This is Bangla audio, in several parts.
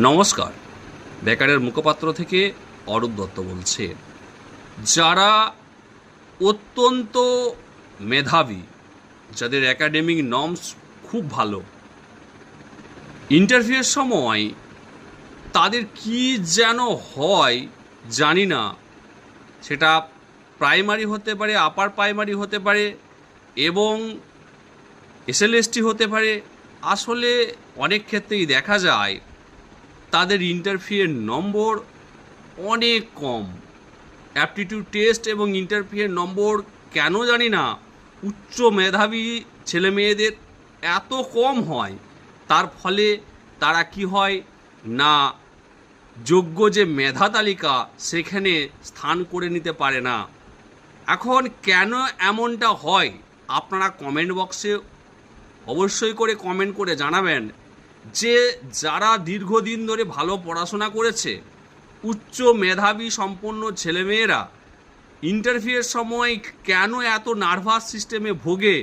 নমস্কার। বেকারের মুখপাত্র থেকে অরূপ দত্ত বলছে, যারা অত্যন্ত মেধাবী, যাদের একাডেমিক নর্মস খুব ভালো ইন্টারভিউয়ের সময় তাদের কি যেন হয় জানি না। সেটা প্রাইমারি হতে পারে আপার প্রাইমারি হতে পারে এবং এসএলএসটি হতে পারে। আসলে অনেক ক্ষেত্রেই দেখা যায় তাদের ইন্টারভিউয়ের নম্বর অনেক কম। অ্যাপটিটিউড টেস্ট এবং ইন্টারভিউয়ের নম্বর কেন জানি না, উচ্চ মেধাবী ছেলে মেয়েদের এত কম হয়। তার ফলে তারা কি হয় না, যোগ্য যে মেধা তালিকা সেখানে স্থান করে নিতে পারে না। এখন কেন এমনটা হয়, আপনারা কমেন্ট বক্সে অবশ্যই করে কমেন্ট করে জানাবেন। যে যারা দীর্ঘদিন ধরে ভালো পড়াশোনা করেছে, উচ্চ মেধাবী সম্পন্ন ছেলেমেয়েরা ইন্টারভিউয়ের সময় কেন এত নার্ভাস সিস্টেমে ভোগে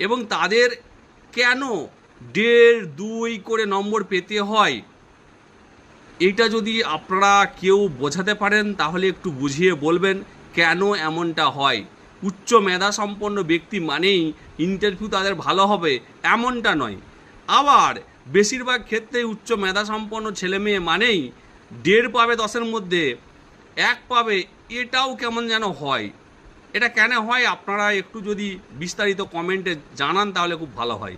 এবং তাদের কেন দেড়, দুই করে নম্বর পেতে হয়, এটা যদি আপনারা কেউ বোঝাতে পারেন, তাহলে একটু বুঝিয়ে বলবেন কেন এমনটা হয়। উচ্চ মেধা সম্পন্ন ব্যক্তি মানেই ইন্টারভিউ তাদের ভালো হবে, এমনটা নয়। আবার বেশিরভাগ ক্ষেত্রে উচ্চ মেধা সম্পন্ন ছেলে মেয়ে মানেই দেড় পাবে দশের মধ্যে, এক পাবে, এটাও কেমন যেন হয়। এটা কেন হয়? আপনারা একটু যদি বিস্তারিত কমেন্টে জানান, তাহলে খুব ভালো হয়।